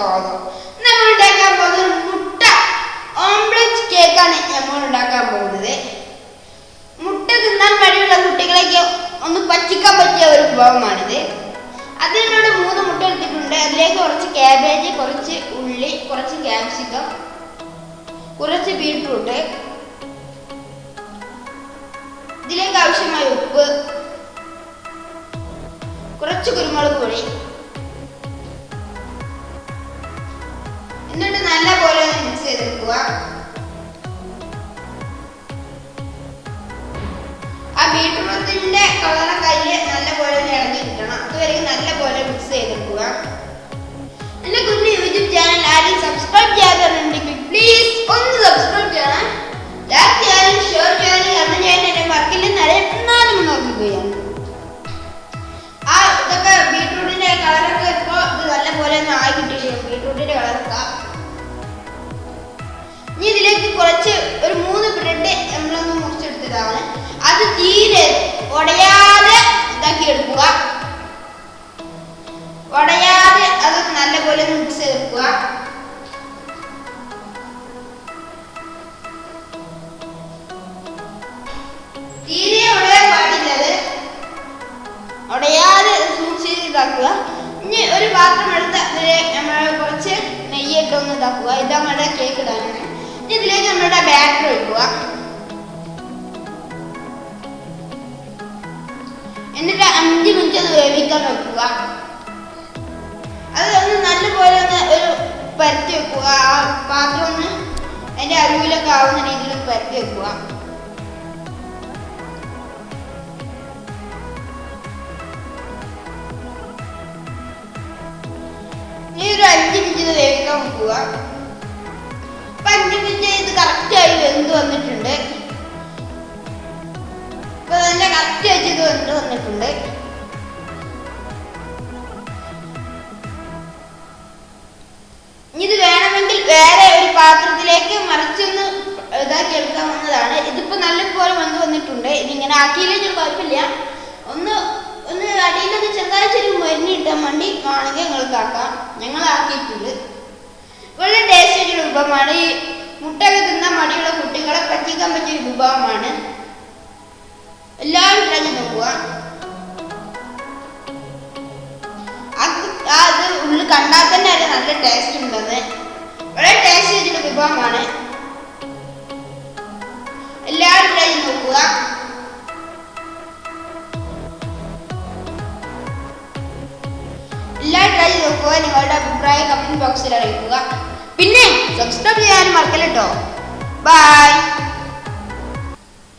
സ്വാഗതം നമ്മൾ മുട്ട. ഓംലെറ്റ് കേക്കാണ് നമ്മൾ ഉണ്ടാക്കാൻ പോകുന്നത്. മുട്ട തിന്നാൻ മടിയുള്ള കുട്ടികളേക്ക് ഒന്ന് പറ്റിക്കാൻ പറ്റിയ ഒരു വിഭവമാണിത്. അതിനോട് മൂന്ന് മുട്ട എടുത്തിട്ടുണ്ട്. അതിലേക്ക് കുറച്ച് ക്യാബേജ് കുറച്ച് ഉള്ളി കുറച്ച് ക്യാപ്സിക്കം കുറച്ച് ബീട്രൂട്ട് ഇതിലേക്ക് ആവശ്യമായ ഉപ്പ് കുറച്ച് കുരുമുളക് പൊടി ചെയ്തെടുക്കുക ആ ബീട്രൂട്ടിന്റെ കളർ കയ്യിൽ നല്ലപോലെ ഇളകി കിട്ടണം അതുവരെ നല്ലപോലെ മിക്സ് ചെയ്തെടുക്കുക. എന്റെ കുഞ്ഞു യൂട്യൂബ് ചാനൽ ആരും സബ്സ്ക്രൈബ് ചെയ്യാത്തവരുണ്ടെങ്കിൽ പ്ലീസ് ഒന്ന് സബ്സ്ക്രൈബ് ചെയ്യണം. ലൈക്ക് ചെയ്യാനും ഷെയർ ചെയ്യാനും കമന്റ് ചെയ്യാനും എന്റെ വർക്കിൽ എന്നാലും നോക്കുകയാണ് ആ ഇതൊക്കെ ബീട്രൂട്ടിന്റെ കളറൊക്കെ ഇപ്പോ ഇത് നല്ല ഒന്ന് ആയി ഉടയാതെ അത് നല്ലപോലെ ചെയ്തെടുക്കുക തീരെ ഉടയാൻ പാടില്ലത് ഉടയാതെ ചെയ്ത് ഇതാക്കുക. ഇനി ഒരു പാത്രം എടുത്ത് അതിൽ നമ്മൾ കുറച്ച് നെയ്യൊക്കെ ഒന്ന് ഇതാക്കുക. ഇത് നമ്മുടെ കേക്ക് ഇടാനാണ് ഇനി ഇതിലേക്ക് നമ്മുടെ ബാറ്റർ ഒഴിക്കുക. എന്നിട്ട് അഞ്ച് മിനിറ്റ് അത് വേവിക്കാൻ വെക്കുക പരത്തി വെക്കുക. ആ പാത്രം ഒന്ന് അതിന്റെ അരുവിലൊക്കെ ആവുന്ന രീതിയിൽ പരത്തി വെക്കുക. ഈ ഒരു അഞ്ച് മിനിറ്റ് വേവിക്കാൻ വെക്കുക. അപ്പൊ അഞ്ച് മിനിറ്റ് ഇത് കറക്റ്റ് ആയി വെന്ത് വന്നിട്ടുണ്ട്. ഇപ്പൊ നല്ല കറക്റ്റ് ആയിട്ട് ഇത് വെന്ത് വന്നിട്ടുണ്ട്. പാത്രത്തിലേക്ക് മറിച്ചൊന്ന് ഇതാക്കി എടുക്കാവുന്നതാണ് ഇതിപ്പോ നല്ലപോലെ വന്ന് വന്നിട്ടുണ്ട്. ഇതിങ്ങനെ ആക്കിയില്ലെങ്കിൽ കുഴപ്പമില്ല. ഒന്ന് ഒന്ന് അടിയിലൊന്ന് ചെറുതായിട്ടൊരു മരുന്ന് ഇട്ടാൻ വേണ്ടി വേണമെങ്കിൽ നിങ്ങൾക്ക് ആക്കാം. ഞങ്ങൾ ആക്കിയിട്ടുണ്ട്. വളരെ ടേസ്റ്റ് ഒരു വിഭവമാണ്. ഈ മുട്ടയൊക്കെ തിന്നാൻ മടിയുള്ള കുട്ടികളെ പറ്റിക്കാൻ പറ്റിയ ഒരു വിഭവമാണ്. എല്ലാവരും ട്രൈ നോക്കുക. അത് ഉള്ളിൽ കണ്ടാൽ തന്നെ അതിന് നല്ല ടേസ്റ്റ് ഉണ്ടെന്ന്. വളരെ ടേസ്റ്റ് ആയിട്ടുള്ള വിഭവമാണ്. എല്ലാവരും ട്രൈ നോക്കുക. എല്ലാവരും ട്രൈ നോക്കുക. നിങ്ങളുടെ അഭിപ്രായം കമന്റ് ബോക്സിൽ അറിയിക്കുക. പിന്നെ സബ്സ്ക്രൈബ് ചെയ്യാനും മറക്കല്ലോ ബൈ